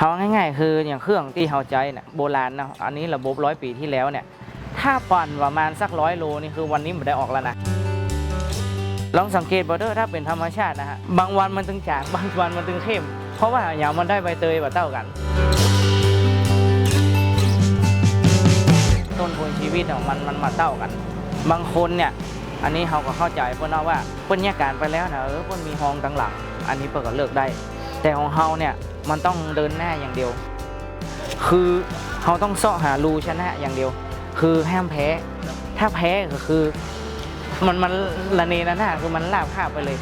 เขาง่ายๆ คืออย่างเครื่องที่เฮาใจเนี่ยโบราณนะอันนี้ระบบร้อยปีที่แล้วเนี่ยถ้าปั่นประมาณสักร้อยโลนี่คือวันนี้มันได้ออกแล้วนะลองสังเกตบอเดอร์ถ้าเป็นธรรมชาตินะฮะบางวันมันตึงจางบางวันมันตึงเข้ม เพราะว่าอย่างมันได้ใบเตยแบบเต้ากัน ต้นทุนชีวิตของมันมันมาเต้ากัน บางคนเนี่ยอันนี้เขาก็เข้าใจเพื่อนเอาว่าเพื่อนแยกการไปแล้วนะเออเพื่อนมีห้องตั้งหลัง อันนี้เพื่อนก็เลิกได้ แต่ของเฮาเนี่ยมันต้องเดินหน้าอย่างเดียว คือเฮาต้องเสาะหารูชนะอย่างเดียว คือห้ามแพ้ ถ้าแพ้ก็คือ มันมันละเนระนาดคือมันลาบคาบไปเลย